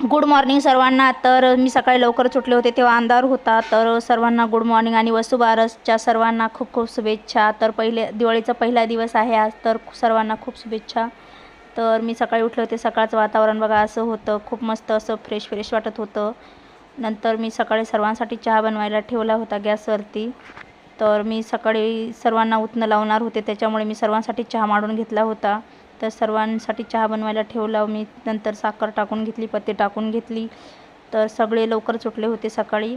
Good morning सर्वांना. तर मी सकाळी लवकर सुटले होते तेव्हा अंधार होता. तर सर्वांना गुड मॉर्निंग आणि वसुबारसच्या सर्वांना खूप खूप शुभेच्छा. तर पहिले दिवाळीचा पहिला दिवस आहे आज तर सर्वांना खूप शुभेच्छा. तर मी सकाळी उठले होते. सकाळचं वातावरण बघा असं होतं. खूप मस्त असं फ्रेश फ्रेश वाटत होतं. नंतर मी सकाळी सर्वांसाठी चहा बनवायला ठेवला होता गॅसवरती. तर मी सकाळी सर्वांना उतणं लावणार होते. त्याच्यामुळे मी सर्वांसाठी चहा मांडून घेतला होता. तर सर्वांसाठी चहा बनवायला ठेवला. मी नंतर साखर टाकून घेतली पत्ती टाकून घेतली. तर सगळे लवकर सुटले होते सकाळी.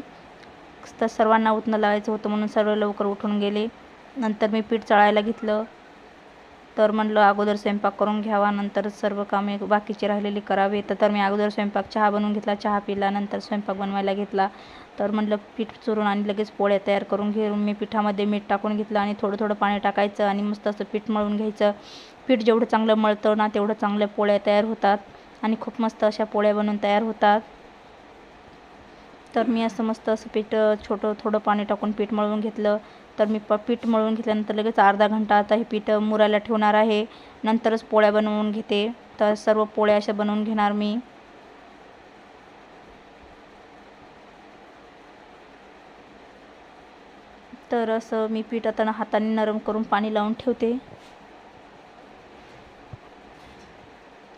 तर सर्वांना उठणं लावायचं होतं म्हणून सर्व लवकर उठून गेले. नंतर मी पीठ चळायला घेतलं. तर म्हणलं अगोदर स्वयंपाक करून घ्यावा नंतर सर्व कामे बाकीची राहिलेली करावे. तर तर मी अगोदर स्वयंपाक चहा बनवून घेतला चहा पिला नंतर स्वयंपाक बनवायला घेतला. तर म्हणलं पीठ चुरून आणि लगेच पोळ्या तयार करून घेऊन मी पिठामध्ये मीठ टाकून घेतलं आणि थोडं थोडं पाणी टाकायचं आणि मस्त असं पीठ मळून घ्यायचं. पीठ जेवढं चांगलं मळतं ना तेवढं चांगल्या पोळ्या तयार होतात आणि खूप मस्त अशा पोळ्या बनवून तयार होतात. तर मी असं मस्त असं पीठ छोटं थोडं पाणी टाकून पीठ मळून घेतलं. तर मी प पीठ मळून घेतल्यानंतर लगेच अर्धा घंटा आता हे पीठ मुरायला ठेवणार आहे. नंतरच पोळ्या बनवून घेते. तर सर्व पोळ्या अशा बनवून घेणार मी. तर असं मी पीठ आता हाताने नरम करून पाणी लावून ठेवते.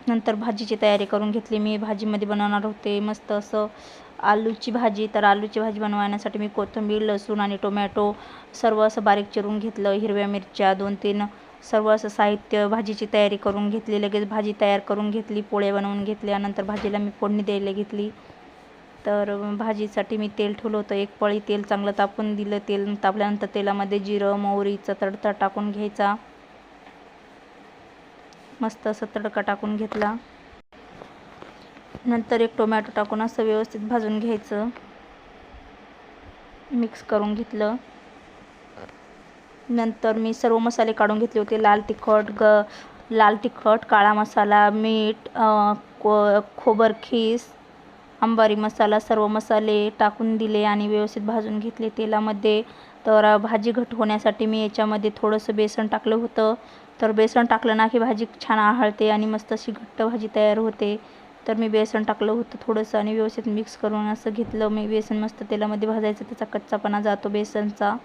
नंतर भाजीची तयारी करून घेतली. मी भाजीमध्ये बनवणार होते. मस्त असं आलूची भाजी. तर आलूची भाजी बनवण्यासाठी मी कोथिंबीर लसूण आणि टोमॅटो सर्व असं बारीक चिरून घेतलं. हिरव्या मिरच्या दोन तीन सर्व असं साहित्य भाजीची तयारी करून घेतली. लगेच भाजी तयार करून घेतली. पोळ्या बनवून घेतल्या नंतर भाजीला मी फोडणी द्यायला घेतली. तर भाजीसाठी मी तेल ठेवलं होतं. एक पळी तेल चांगलं तापून दिलं. तेल तापल्यानंतर तेलामध्ये जिरं मोहरीचा तडका टाकून घ्यायचा. मस्त असं तडका टाकून घेतला. नंतर एक टोमॅटो टाकून असं व्यवस्थित भाजून घ्यायचं. मिक्स करून घेतलं. नंतर मी सर्व मसाले काढून घेतले होते. लाल तिखट ग लाल तिखट काळा मसाला मीठ खोबर खीस अंबारी मसाला सर्व मसाले टाकून दिले आणि व्यवस्थित भाजून घेतले तेलामध्ये. तर भाजी घट होण्यासाठी मी याच्यामध्ये थोडंसं बेसन टाकलं होतं. तर बेसन टाकलं ना की भाजी छान आहाळते आणि मस्त अशी घट्ट भाजी तयार होते. तर मी बेसन टाकलं होतं थोडंसं आणि व्यवस्थित मिक्स करून असं घेतलं. मी बेसन मस्त तेलामध्ये भाजायचं त्याचा कच्चापणा जातो बेसनचा.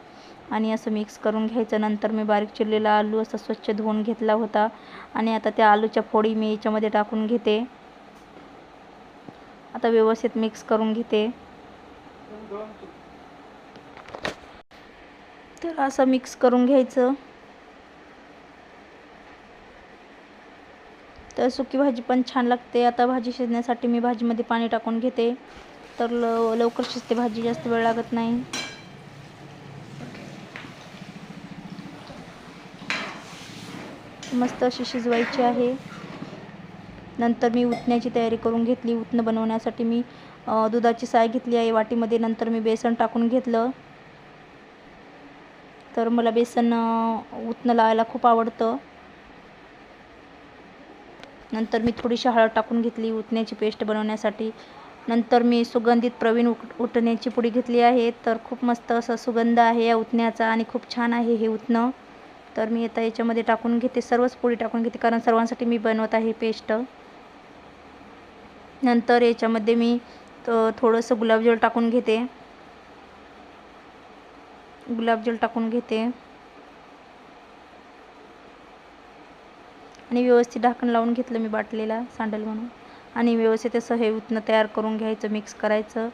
आणि असं मिक्स करून घ्यायचं. नंतर मी बारीक चिरलेला आलू असा स्वच्छ धुवून घेतला होता. आणि आता त्या आलूच्या फोडी मी याच्यामध्ये टाकून घेते. आता व्यवस्थित मिक्स करून घेते. तर असं मिक्स करून घ्यायचं. तर सुकी भाजी पण छान लागते. आता भाजी शिजण्यासाठी मी भाजीमध्ये पाणी टाकून घेते. तर ल लवकर शिजते भाजी जास्त वेळ लागत नाही. मस्त अशी शिजवायची आहे. नंतर मी उतण्याची तयारी करून घेतली. उतणं बनवण्यासाठी मी दुधाची साय घेतली आहे. वाटीमध्ये नंतर मी बेसन टाकून घेतलं. तर मला बेसन उतणं लावायला खूप आवडतं. नंतर मी थोडीशी हळद टाकून घेतली उतण्याची पेस्ट बनवण्यासाठी. नंतर मी सुगंधित प्रवीण उट उठण्याची पुडी घेतली आहे. तर खूप मस्त असा सुगंध आहे या उतण्याचा आणि खूप छान आहे हे उतणं. तर मी आता याच्यामध्ये टाकून घेते सर्वच पुडी टाकून घेते कारण सर्वांसाठी मी बनवत आहे पेस्ट. नंतर याच्यामध्ये मी थोडंसं गुलाबजल टाकून घेते. गुलाबजल टाकून घेते. आणि व्यवस्थित ढाकण लावून घेतलं मी बाटलीला सांडल म्हणून. आणि व्यवस्थित असं हे उतणं तयार करून घ्यायचं मिक्स करायचं.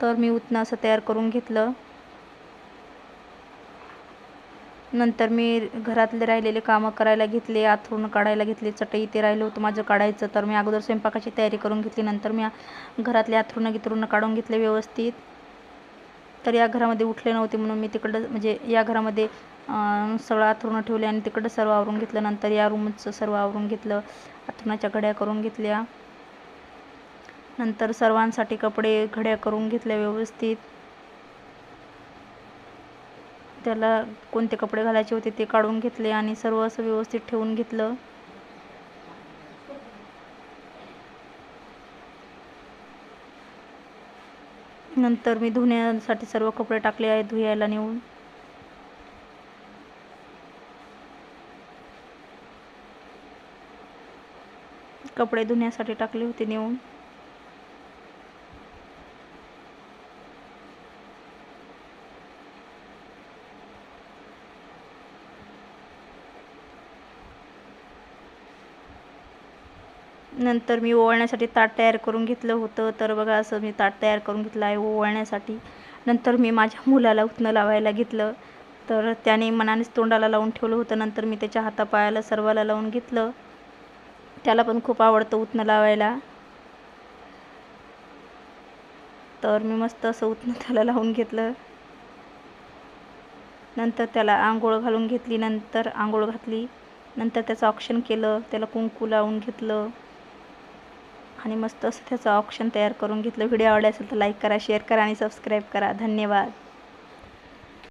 तर मी उतणं असं तयार करून घेतलं. नंतर मी घरातले राहिलेले कामं करायला घेतले आथरून काढायला घेतले चटई ते राहिलं होतं माझं काढायचं. तर मी अगोदर स्वयंपाकाची तयारी करून घेतली. नंतर मी घरातले आथरून गिथरून काढून घेतले व्यवस्थित. तर या घरामध्ये उठले नव्हते म्हणून मी तिकडं म्हणजे या घरामध्ये सगळं आथरून ठेवले आणि तिकडं सर्व आवरून घेतलं. नंतर या रूमचं सर्व आवरून घेतलं आथरुणाच्या घड्या करून घेतल्या. नंतर सर्वांसाठी कपडे घड्या करून घेतल्या व्यवस्थित. त्याला कोणते कपडे घालायचे होते ते काढून घेतले आणि सर्व असं व्यवस्थित ठेवून घेतलं. नंतर मी धुण्यासाठी सर्व कपडे टाकले आहेत धुयायला नेऊन. कपडे धुण्यासाठी टाकले होते नेऊन. नंतर मी ओवाळण्यासाठी ताट तयार करून घेतलं होतं. तर बघा असं मी ताट तयार करून घेतलं आहे ओवाळण्यासाठी. नंतर मी माझ्या मुलाला उतणं लावायला घेतलं. तर त्याने मनानेच तोंडाला लावून ठेवलं होतं. नंतर मी त्याच्या हातापायाला सर्वाला लावून घेतलं. त्याला पण खूप आवडतं उतणं लावायला. तर मी मस्त असं उतणं त्याला लावून घेतलं. नंतर त्याला आंघोळ घालून घेतली. नंतर आंघोळ घातली. नंतर त्याचं ऑक्शन केलं. त्याला कुंकू लावून घेतलं. आणि मस्त असं त्याचं ऑप्शन तयार करून घेतलं. व्हिडिओ आवडला असेल तर लाईक करा शेअर करा आणि सबस्क्राईब करा. धन्यवाद.